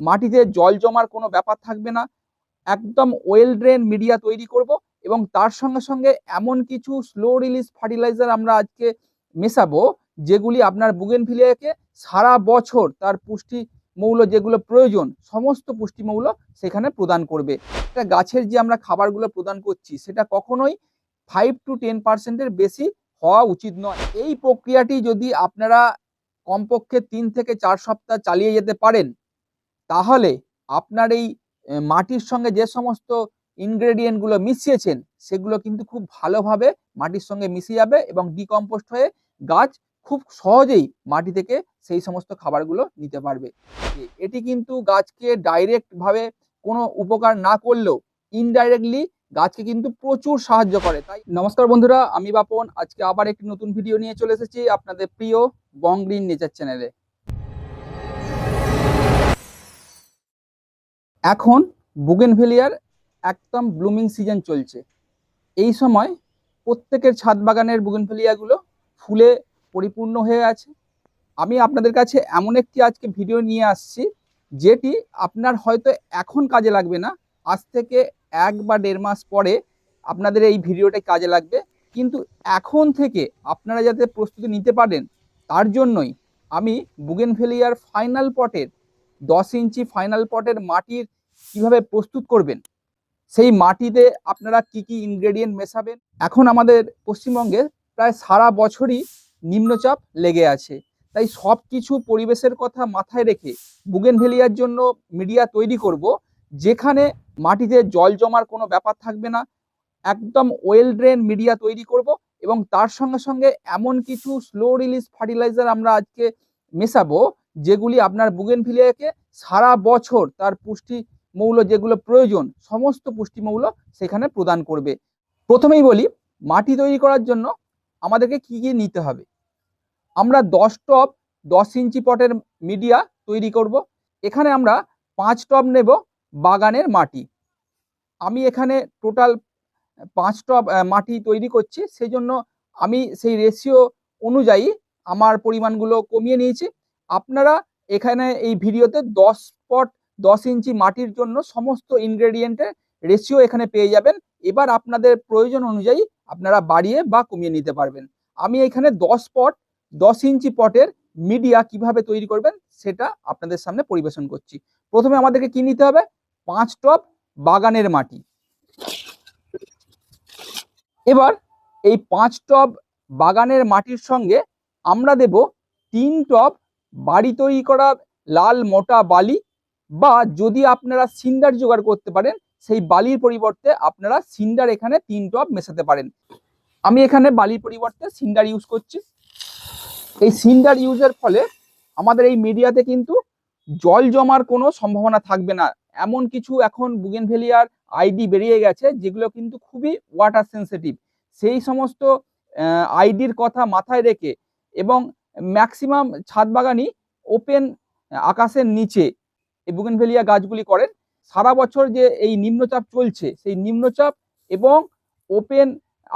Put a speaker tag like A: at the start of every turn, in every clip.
A: মাটিতে জল জমার কোনো ব্যাপার থাকবে না। একদম ওয়েল ড্রেন মিডিয়া তৈরি করব এবং তার সঙ্গে সঙ্গে এমন কিছু স্লো রিলিজ ফার্টিলাইজার আমরা আজকে মেশাবো, যেগুলি আপনার বুগেনভিলিয়াকে সারা বছর তার পুষ্টি মৌল যেগুলো প্রয়োজন, সমস্ত পুষ্টি মৌল সেখানে প্রদান করবে। একটা গাছের যে আমরা খাবারগুলো প্রদান করছি, সেটা কখনোই ফাইভ টু টেন পার্সেন্টের বেশি হওয়া উচিত নয়। এই প্রক্রিয়াটি যদি আপনারা কমপক্ষে তিন থেকে চার সপ্তাহ চালিয়ে যেতে পারেন তাহলে আপনার এই মাটির সঙ্গে যে সমস্ত ইনগ্রেডিয়েন্টগুলো মিশিয়েছেন, সেগুলো কিন্তু খুব ভালোভাবে মাটির সঙ্গে মিশে যাবে এবং ডিকম্পোস্ট হয়ে গাছ খুব সহজেই মাটি থেকে সেই সমস্ত খাবারগুলো নিতে পারবে। এটি কিন্তু গাছকে ডাইরেক্ট ভাবে কোনো উপকার না করলেও ইনডাইরেক্টলি গাছকে কিন্তু প্রচুর সাহায্য করে, তাই নমস্কার বন্ধুরা, আমি বাপন। আজকে আবার একটি নতুন ভিডিও নিয়ে চলে এসেছি আপনাদের প্রিয় বং গ্রিন নেচার চ্যানেলে এখন বুগেনভেলিয়ার একদম ব্লুমিং সিজন চলছে। এই সময় প্রত্যেকের ছাদ বাগানের বুগেনভেলিয়াগুলো ফুলে পরিপূর্ণ হয়ে আছে। আমি আপনাদের কাছে এমন একটি আজকে ভিডিও নিয়ে আসছি, যেটি আপনার হয়তো এখন কাজে লাগবে না, আজ থেকে এক বা দেড় মাস পরে আপনাদের এই ভিডিওটা কাজে লাগবে। কিন্তু এখন থেকে আপনারা যাতে প্রস্তুতি নিতে পারেন, তার জন্যই আমি বুগেনভেলিয়ার ফাইনাল পটের দশ ইঞ্চি ফাইনাল পটের মাটির কীভাবে প্রস্তুত করবেন? সেই মাটিতে আপনারা কি কি ইনগ্রেডিয়েন্ট মেশাবেন? এখন আমাদের পশ্চিমবঙ্গে প্রায় সারা বছরই নিম্নচাপ লেগে আছে। তাই সব কিছু পরিবেশের কথা মাথায় রেখে বুগেনভেলিয়ার জন্য মিডিয়া তৈরি করব, যেখানে মাটিতে জল জমার কোনো ব্যাপার থাকবে না। একদম ওয়েল ড্রেন মিডিয়া তৈরি করব এবং তার সঙ্গে সঙ্গে এমন কিছু স্লো রিলিজ ফার্টিলাইজার আমরা আজকে মেশাবো যেগুলি আপনার বুগেনভিলিয়াকে সারা বছর তার পুষ্টি মৌল যেগুলো প্রয়োজন, সমস্ত পুষ্টি মৌল সেখানে প্রদান করবে। প্রথমেই বলি, মাটি তৈরি করার জন্য আমাদেরকে কি কি নিতে হবে? আমরা দশ টপ দশ ইঞ্চি পটের মিডিয়া তৈরি করব। এখানে আমরা পাঁচ টব নেব বাগানের মাটি। আমি এখানে টোটাল পাঁচ টপ মাটি তৈরি করছি। সেই জন্য আমি সেই রেশিও অনুযায়ী আমার পরিমাণগুলো কমিয়ে নিয়েছি। আপনারা এখানে এই ভিডিওতে দশ পট দশ ইঞ্চি মাটির জন্য সমস্ত ইনগ্রেডিয়েন্টের রেশিও এখানে পেয়ে যাবেন। এবার আপনাদের প্রয়োজন অনুযায়ী আপনারা বাড়িয়ে বা কমিয়ে নিতে পারবেন। আমি এখানে দশ পট দশ ইঞ্চি পটের মিডিয়া কীভাবে তৈরি করবেন সেটা আপনাদের সামনে পরিবেশন করছি। প্রথমে আমাদেরকে কি নিতে হবে? পাঁচ টপ বাগানের মাটি। এবার এই পাঁচ টব বাগানের মাটির সঙ্গে আমরা দেব তিন টব বাড়ি তৈরি করার লাল মোটা বালি বা যদি আপনারা সিন্ডার জোগাড় করতে পারেন, সেই বালির পরিবর্তে আপনারা সিন্ডার এখানে তিন টব মেশাতে পারেন। আমি এখানে বালির পরিবর্তে সিন্ডার ইউজ করছি। এই সিন্ডার ইউজের ফলে আমাদের এই মিডিয়াতে কিন্তু জল জমার কোনো সম্ভাবনা থাকবে না। এমন কিছু এখন বুগেন বুগেনভেলিয়ার আইডি বেরিয়ে গেছে, যেগুলো কিন্তু খুবই ওয়াটার সেন্সিটিভ সেই সমস্ত আইডির কথা মাথায় রেখে এবং ম্যাক্সিমাম ছাদ বাগানই ওপেন আকাশের নিচে এই বুগেনভেলিয়া গাছগুলি করেন। সারা বছর যে এই নিম্নচাপ চলছে, সেই নিম্নচাপ এবং ওপেন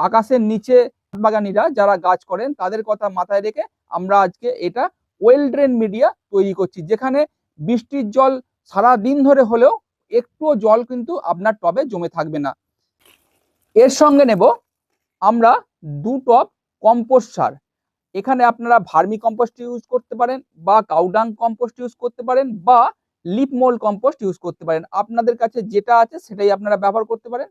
A: আকাশের নিচে বাগানিরা যারা গাছ করেন, তাদের কথা মাথায় রেখে আমরা আজকে এটা ওয়েল ড্রেন মিডিয়া তৈরি করছি, যেখানে বৃষ্টির জল সারা দিন ধরে হলেও একটুও জল কিন্তু আপনার টবে জমে থাকবে না। এর সঙ্গে নেব আমরা দু টব কম্পোস্ট সার। এখানে আপনারা ভার্মি কম্পোস্ট ইউজ করতে পারেন বা কাউডাং কম্পোস্ট ইউজ করতে পারেন বা লিপ মোল কম্পোস্ট ইউজ করতে পারেন। আপনাদের কাছে যেটা আছে সেটাই আপনারা ব্যবহার করতে পারেন।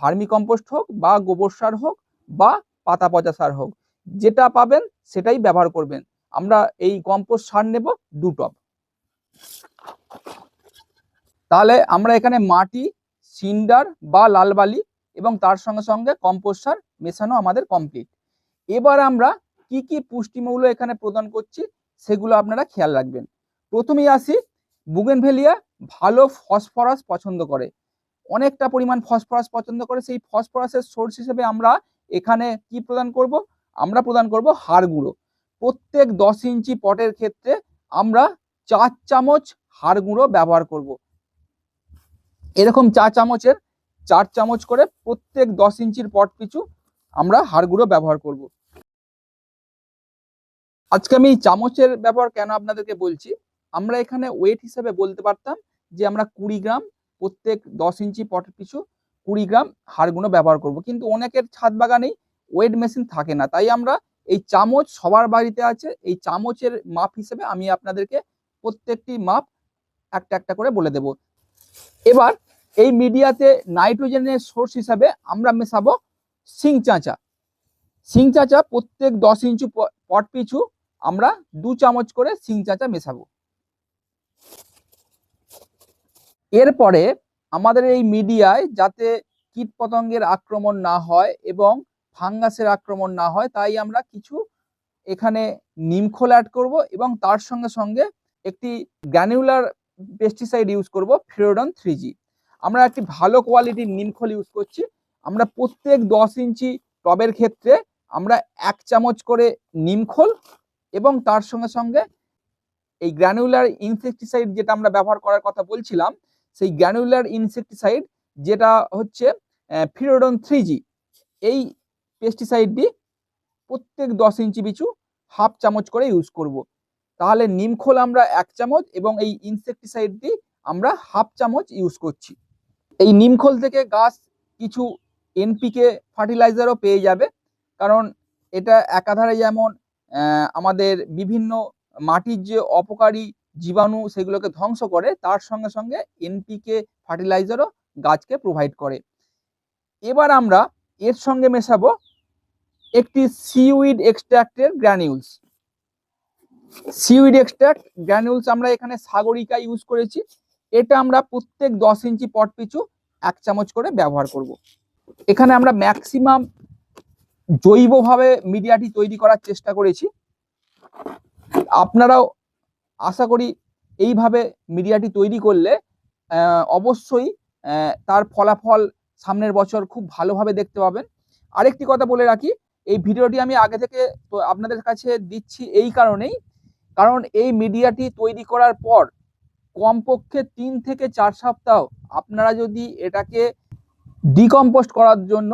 A: ভার্মি কম্পোস্ট হোক বা গোবর সার হোক বা পাতা পচা সার হোক, যেটা পাবেন সেটাই ব্যবহার করবেন। আমরা এই কম্পোস্ট সার নেব দু টব তাহলে আমরা এখানে মাটি, সিন্ডার বা লাল বালি এবং তার সঙ্গে সঙ্গে কম্পোস্ট সার মেশানো আমাদের কমপ্লিট এবার আমরা কি কি পুষ্টিমৌল এখানে প্রদান করছি সেগুলো আপনারা খেয়াল রাখবেন। প্রথমেই আসি বুগেনভেলিয়া ভালো ফসফরাস পছন্দ করে। অনেকটা পরিমাণ ফসফরাস পছন্দ করে, সেই ফসফরাসের সোর্স হিসেবে আমরা এখানে কি প্রদান করব? আমরা প্রদান করব হাড় গুঁড়ো। প্রত্যেক দশ ইঞ্চি পটের ক্ষেত্রে আমরা চার চামচ হাড় গুঁড়ো ব্যবহার করব। এরকম চা চামচের চার চামচ করে প্রত্যেক দশ ইঞ্চির পট পিছু আমরা হাড় গুঁড়ো ব্যবহার করব। আজকে আমি চামচের ব্যবহার কেন আপনাদেরকে বলছি? আমরা এখানে ওয়েট হিসাবে বলতে পারতাম যে আমরা কুড়ি গ্রাম প্রত্যেক দশ ইঞ্চি পটের পিছু কুড়ি গ্রাম হাড়গুলো ব্যবহার করব। কিন্তু অনেকের ছাদ বাগানেই ওয়েট মেশিন থাকে না। তাই আমরা এই চামচ সবার বাড়িতে আছে। এই চামচের মাপ হিসেবে আমি আপনাদেরকে প্রত্যেকটি মাপ একটা একটা করে বলে দেব। এবার এই মিডিয়াতে নাইট্রোজেনের সোর্স হিসাবে আমরা মেশাবো সিং চাঁচা। সিং চাঁচা প্রত্যেক দশ ইঞ্চি পট পিছু আমরা দু চামচ করে সিং চাঁচা মেশাবো। এরপরে আমাদের এই মিডিয়ায় যাতে কীট পতঙ্গের আক্রমণ না হয় এবং ফাঙ্গাসের আক্রমণ না হয়, তাই আমরা কিছু এখানে নিমখোল অ্যাড করব এবং তার সঙ্গে সঙ্গে একটি গ্র্যানুলার পেস্টিসাইড ইউজ করব ফিরোডন থ্রি আমরা একটি ভালো কোয়ালিটির নিমখোল ইউজ করছি। আমরা প্রত্যেক দশ ইঞ্চি টবের ক্ষেত্রে আমরা এক চামচ করে নিমখোল এবং তার সঙ্গে সঙ্গে এই গ্র্যানুলার ইনসেকটিসাইড যেটা আমরা ব্যবহার করার কথা বলছিলাম, সেই গ্র্যানুলার ইনসেকটিসাইড যেটা হচ্ছে ফিরোডন থ্রি এই পেস্টিসাইডটি প্রত্যেক দশ ইঞ্চি পিছু হাফ চামচ করে ইউজ করব। তাহলে নিমখোল আমরা এক চামচ এবং এই ইনসেকটিসাইডটি আমরা হাফ চামচ ইউজ করছি এই নিমখোল থেকে গাছ কিছু এনপিকে ফার্টিলাইজারও পেয়ে যাবে, কারণ এটা একাধারে যেমন আমাদের বিভিন্ন মাটির যে অপকারী জীবাণু সেগুলোকে ধ্বংস করে, তার সঙ্গে সঙ্গে এনপিকে ফার্টিলাইজারও গাছকে প্রোভাইড করে। এবার আমরা এর সঙ্গে মেশাবো একটি সিউইড এক্সট্রাক্টের গ্র্যানিউলস সিউইড এক্সট্রাক্ট গ্র্যানিউলস আমরা এখানে সাগরিকা ইউজ করেছি। এটা আমরা প্রত্যেক দশ ইঞ্চি পট পিছু এক চামচ করে ব্যবহার করব। এখানে আমরা ম্যাক্সিমাম জৈবভাবে মিডিয়াটি তৈরি করার চেষ্টা করেছি। আপনারাও আশা করি এইভাবে মিডিয়াটি তৈরি করলে অবশ্যই তার ফলাফল সামনের বছর খুব ভালোভাবে দেখতে পাবেন। আরেকটি কথা বলে রাখি, এই ভিডিওটি আমি আগে থেকে তো আপনাদের কাছে দিচ্ছি এই কারণেই, কারণ এই মিডিয়াটি তৈরি করার পর কমপক্ষে তিন থেকে চার সপ্তাহ আপনারা যদি এটাকে ডিকম্পোস্ট করার জন্য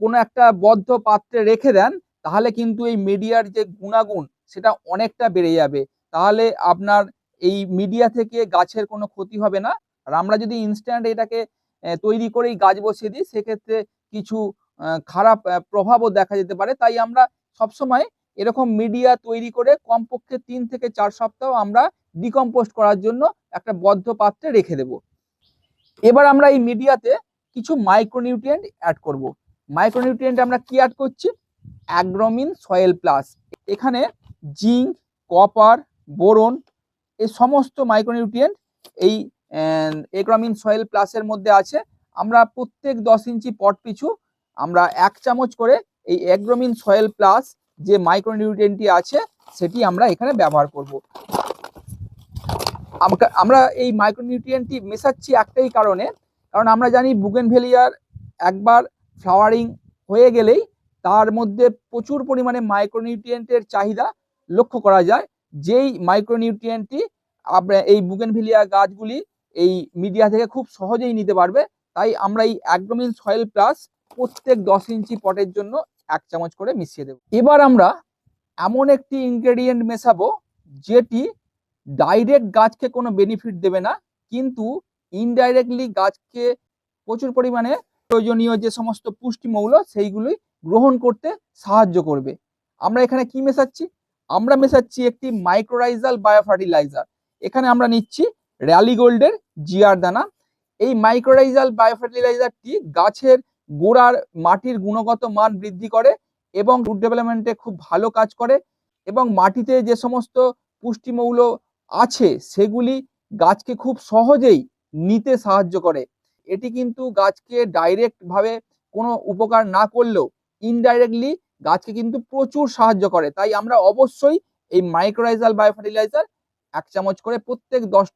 A: কোনো একটা বদ্ধ পাত্রে রেখে দেন, তাহলে কিন্তু এই মিডিয়ার যে গুণাগুণ, সেটা অনেকটা বেড়ে যাবে। তাহলে আপনার এই মিডিয়া থেকে গাছের কোনো ক্ষতি হবে না। আর আমরা যদি ইনস্ট্যান্ট এটাকে তৈরি করেই গাছ বসিয়ে দিই, সেক্ষেত্রে কিছু খারাপ প্রভাবও দেখা যেতে পারে। তাই আমরা সবসময় এরকম মিডিয়া তৈরি করে কমপক্ষে তিন থেকে চার সপ্তাহ আমরা ডিকম্পোস্ট করার জন্য একটা বদ্ধ পাত্রে রেখে দেব। এবার আমরা এই মিডিয়াতে কিছু মাইক্রোনিউট্রিয়েন্ট অ্যাড করব। মাইক্রোনিউট্রিয়েন্ট আমরা কি অ্যাড করছি? অ্যাগ্রোমিন সয়েল প্লাস এখানে জিঙ্ক কপার বোরন এই সমস্ত মাইক্রোনিউট্রিয়েন্ট এই এগ্রোমিন সয়েল প্লাসের মধ্যে আছে। আমরা প্রত্যেক দশ ইঞ্চি পট পিছু আমরা এক চামচ করে এই অ্যাগ্রোমিন সয়েল প্লাস যে মাইক্রোনিউট্রিয়েন্টটি আছে, সেটি আমরা এখানে ব্যবহার করব। আমরা এই মাইক্রোনিউট্রিয়েন্টটি মেশাচ্ছি একটাই কারণে, কারণ আমরা জানি বুগেন বুগেনভেলিয়ার একবার ফ্লাওয়ারিং হয়ে গেলেই তার মধ্যে প্রচুর পরিমাণে মাইক্রোনিউট্রিয়েন্টের চাহিদা লক্ষ্য করা যায়। যেই মাইক্রোনিউট্রিয়েন্টটি এই বুগেনভেলিয়া গাছগুলি এই মিডিয়া থেকে খুব সহজেই নিতে পারবে, তাই আমরা এই অ্যাগ্রোমিন সয়েল প্লাস প্রত্যেক দশ ইঞ্চি পটের জন্য এক চামচ করে মিশিয়ে দেব। এবার আমরা এমন একটি ইনগ্রেডিয়েন্ট মেশাবো যেটি ডাইরেক্ট গাছকে কোনো বেনিফিট দেবে না, কিন্তু ইনডাইরেক্টলি গাছকে প্রচুর পরিমাণে প্রয়োজনীয় যে সমস্ত পুষ্টিমৌল সেইগুলোই গ্রহণ করতে সাহায্য করবে। আমরা এখানে কি মেশাচ্ছি? আমরা মেশাচ্ছি একটি মাইক্রোরাইজাল বায়োফার্টিলাইজার এখানে আমরা নিচ্ছি র্যালি গোল্ডের জিয়ার দানা। এই মাইক্রোরাইজাল বায়োফার্টিলাইজারটি গাছের গোড়ার মাটির গুণগত মান বৃদ্ধি করে এবং রুট ডেভেলপমেন্টে খুব ভালো কাজ করে এবং মাটিতে যে সমস্ত পুষ্টিমৌল আছে সেগুলি গাছকে খুব সহজেই নিতে সাহায্য করে। এটি কিন্তু গাছকে ডাইরেক্ট ভাবে কোনো উপকার না করলেও ইনডাইরেক্টলি গাছকে কিন্তু প্রচুর সাহায্য করে। তাই আমরা অবশ্যই এই মাইক্রোরাইজাল বায়োফার্টিলাইজার এক চামচ করে প্রত্যেক দশ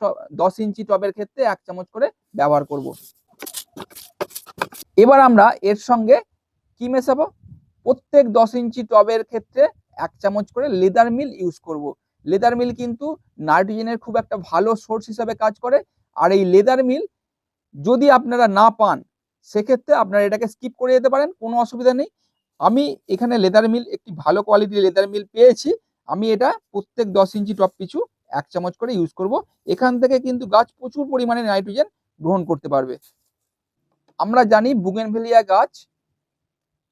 A: দশ ইঞ্চি টবের ক্ষেত্রে এক চামচ করে ব্যবহার করব। এবার আমরা এর সঙ্গে কি মেশাবো? প্রত্যেক দশ ইঞ্চি টবের ক্ষেত্রে এক চামচ করে লেদার মিল ইউজ করব। লেদার মিল কিন্তু নাইট্রোজেনের খুব একটা ভালো সোর্স হিসাবে কাজ করে। আর এই লেদার মিল যদি আপনারা না পান, সেক্ষেত্রে আপনারা এটাকে স্কিপ করে যেতে পারেন, কোনো অসুবিধা নেই। আমি এখানে লেদার মিল একটি ভালো কোয়ালিটির লেদার মিল পেয়েছি। আমি এটা প্রত্যেক দশ ইঞ্চি টপ পিছু এক চামচ করে ইউজ করব। এখান থেকে কিন্তু গাছ প্রচুর পরিমাণে নাইট্রোজেন গ্রহণ করতে পারবে। আমরা জানি বুগেনভেলিয়া গাছ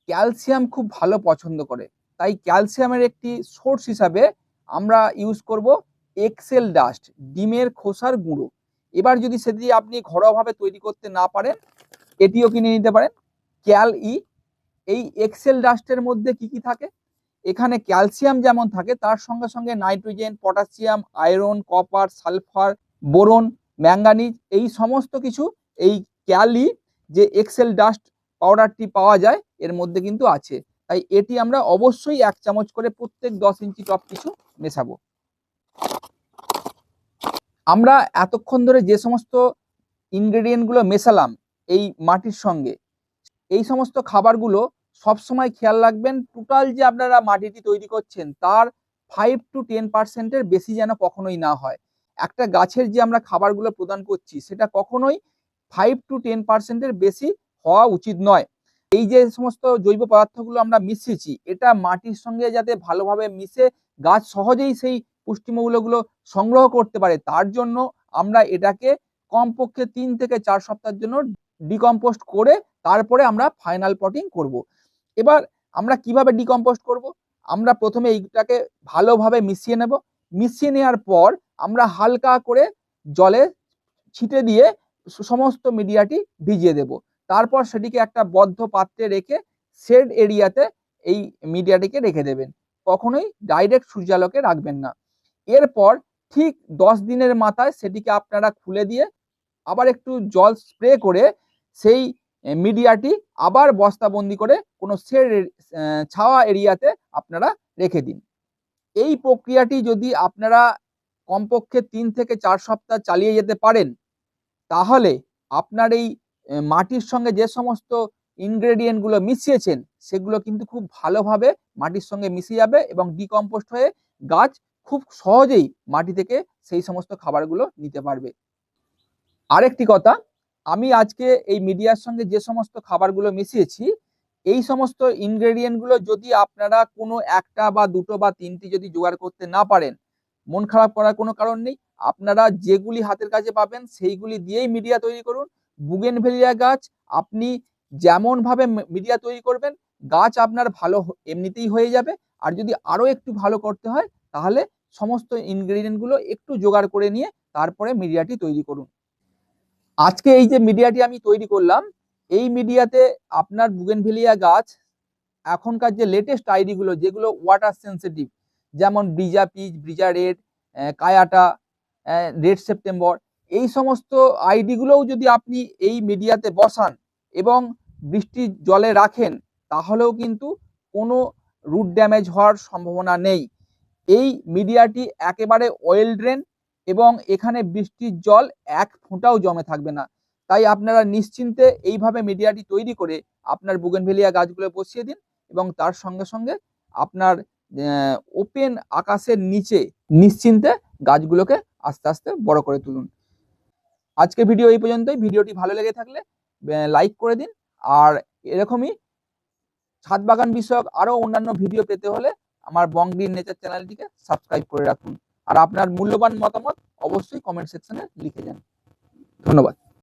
A: ক্যালসিয়াম খুব ভালো পছন্দ করে। তাই ক্যালসিয়ামের একটি সোর্স হিসাবে আমরা ইউজ করব এক্সেল ডাস্ট ডিমের খোসার গুঁড়ো। এবার যদি সেটি আপনি ঘরোয়াভাবে তৈরি করতে না পারেন, এটিও কিনে নিতে পারেন। ক্যাল ই, এই এক্সেল ডাস্টের মধ্যে কি কি থাকে? এখানে ক্যালসিয়াম যেমন থাকে, তার সঙ্গে সঙ্গে nitrogen, potassium, iron, copper, sulphur, boron, manganese, এই সমস্ত কিছু, এই ক্যালি যে এক্সেল ডাস্ট পাউডারটি পাওয়া যায়, এর মধ্যে কিন্তু আছে। তাই এটি আমরা অবশ্যই এক চামচ করে প্রত্যেক দশ ইঞ্চি টপ কিছু মেশাবো। আমরা এতক্ষণ ধরে যে সমস্ত ইনগ্রেডিয়েন্টগুলো মেশালাম এই মাটির সঙ্গে, এই সমস্ত খাবারগুলো সবসময় খেয়াল রাখবেন টোটাল যে আপনারা মাটিটি তৈরি করছেন তার ফাইভ টু টেন পার্সেন্টের বেশি যেন কখনোই না হয়। একটা গাছের যে আমরা খাবারগুলো প্রদান করছি সেটা কখনোই ফাইভ টু টেন পার্সেন্টের বেশি হওয়া উচিত নয়। এই যে সমস্ত জৈব পদার্থগুলো আমরা মিশিয়েছি, এটা মাটির সঙ্গে যাতে ভালোভাবে মিশে গাছ সহজেই সেই পুষ্টিমূল্যগুলো সংগ্রহ করতে পারে, তার জন্য আমরা এটাকে কমপক্ষে তিন থেকে চার সপ্তাহের জন্য ডিকম্পোস্ট করে তারপরে আমরা ফাইনাল পটিং করব। এবার আমরা কীভাবে ডিকম্পোস্ট করব? আমরা প্রথমে এইটাকে ভালোভাবে মিশিয়ে নেব মিশিয়ে নেওয়ার পর আমরা হালকা করে জলে ছিটে দিয়ে সমস্ত মিডিয়াটি ভিজিয়ে দেব তারপর সেটিকে একটা বদ্ধ পাত্রে রেখে শেড এরিয়াতে এই মিডিয়াটিকে রেখে দেবেন কখনোই ডাইরেক্ট সূর্যালোকে রাখবেন না এরপর ঠিক দশ দিনের মাথায় সেটিকে আপনারা খুলে দিয়ে আবার একটু জল স্প্রে করে সেই মিডিয়াটি আবার বস্তাবন্দি করে কোনো শেড ছাওয়া এরিয়াতে আপনারা রেখে দিন। এই প্রক্রিয়াটি যদি আপনারা কমপক্ষে তিন থেকে চার সপ্তাহ চালিয়ে যেতে পারেন, তাহলে আপনার এই মাটির সঙ্গে যে সমস্ত ইনগ্রেডিয়েন্টগুলো মিশিয়েছেন, সেগুলো কিন্তু খুব ভালোভাবে মাটির সঙ্গে মিশে যাবে এবং ডিকম্পোস্ট হয়ে গাছ খুব সহজেই মাটি থেকে সেই সমস্ত খাবারগুলো নিতে পারবে। আরেকটি কথা, আমি আজকে এই মিডিয়ার সঙ্গে যে সমস্ত খাবারগুলো মিশিয়েছি, এই সমস্ত ইনগ্রেডিয়েন্টগুলো যদি আপনারা কোনো একটা বা দুটো বা তিনটি যদি জোগাড় করতে না পারেন, মন খারাপ করার কোনো কারণ নেই। আপনারা যেগুলি হাতের কাছে পাবেন, সেইগুলি দিয়েই মিডিয়া তৈরি করুন। বুগেনভেলিয়া গাছ, আপনি যেমনভাবে মিডিয়া তৈরি করবেন, গাছ আপনার ভালো এমনিতেই হয়ে যাবে। আর যদি আরও একটু ভালো করতে হয় তাহলে সমস্ত ইনগ্রেডিয়েন্টগুলো একটু জোগাড় করে নিয়ে তারপরে মিডিয়াটি তৈরি করুন। আজকে এই যে মিডিয়াটি আমি তৈরি করলাম, এই মিডিয়াতে আপনার বুগেনভেলিয়া গাছ, এখনকার যে লেটেস্ট আইডিগুলো যেগুলো ওয়াটার সেন্সিটিভ যেমন ব্রিজা পিচ ব্রিজা রেড কায়াটা রেড সেপ্টেম্বর এই সমস্ত আইডিগুলোও যদি আপনি এই মিডিয়াতে বসান এবং বৃষ্টির জলে রাখেন, তাহলেও কিন্তু কোনো রুট ড্যামেজ হওয়ার সম্ভাবনা নেই। এই মিডিয়াটি একেবারে অয়েল ড্রেন এবং এখানে বৃষ্টির জল এক ফোঁটাও জমে থাকবে না। তাই আপনারা নিশ্চিন্তে এইভাবে মিডিয়াটি তৈরি করে আপনার বুগেনভেলিয়া গাছগুলো বসিয়ে দিন এবং তার সঙ্গে সঙ্গে আপনার ওপেন আকাশের নিচে নিশ্চিন্তে গাছগুলোকে আস্তে আস্তে বড় করে তুলুন। আজকে ভিডিও এই পর্যন্তই। ভিডিওটি ভালো লেগে থাকলে লাইক করে দিন। আর এরকমই ছাদ বাগান বিষয়ক আরও অন্যান্য ভিডিও পেতে হলে আমার বং নেচার চ্যানেলটিকে সাবস্ক্রাইব করে রাখুন। আর আপনার মূল্যবান মতামত অবশ্যই কমেন্ট সেকশনে লিখে যান। ধন্যবাদ।